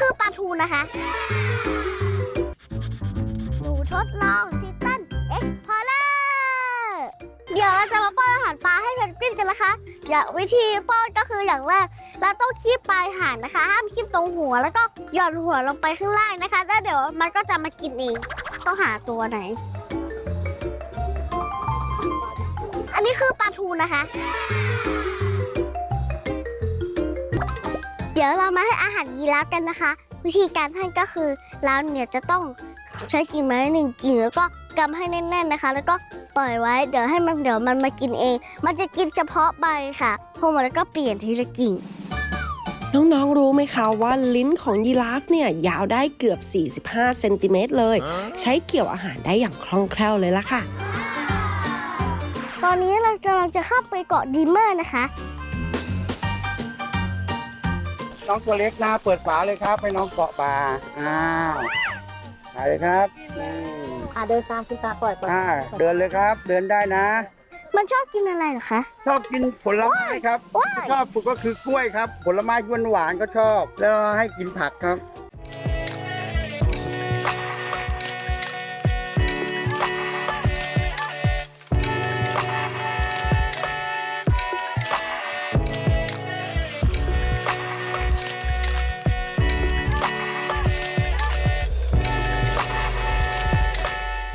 คือปลาทูนะคะ หนูทดลองทิตันเอ็กพอร์เลอร์เดี๋ยวเราจะมาป้อนอาหารปลาให้เพนกวินกันนะคะ อย่างวิธีป้อนก็คืออย่างแรกเราต้องคีบปลายหางนะคะ ห้ามคีบตรงหัวแล้วก็หย่อนหัวลงไปข้างล่างนะคะ แล้วเดี๋ยวมันก็จะมากินเอง ต้องหาตัวไหน อันนี้คือปลาทูนะคะ เดี๋ยวเรามาให้อาหารยีราฟกันนะคะ วิธีการให้ก็คือเราเนี่ยจะต้องใช้กิ่งไม้หนึ่งกิ่งแล้วก็กำให้แน่นๆนะคะ แล้วก็ปล่อยไว้เดี๋ยวให้มันเดี๋ยวมันมากินเอง มันจะกินเฉพาะใบค่ะพอหมดแล้วก็เปลี่ยนทีละกิ่งน้องๆ รู้ไหมคะว่าลิ้นของยีราฟเนี่ยยาวได้เกือบ 45 เซนติเมตรเลย ใช้เกี่ยวอาหารได้อย่างคล่องแคล่วเลยล่ะค่ะ ตอนนี้เรากำลังจะเข้าไปเกาะดีเมอร์นะคะ น้องตัวเล็กนะเปิดฝาเลยครับให้น้องเกาะปลาอ้าวไปเลยครับอืมอ่าเดินตามคุณตาปล่อยปล่อยอ่าเดินเลยครับ เดินได้นะ มันชอบกินอะไรเหรอคะชอบกินผลไม้ครับชอบปลูกก็คือกล้วยครับ ผลไม้หวานหวานๆก็ชอบ แล้วให้กินผักครับ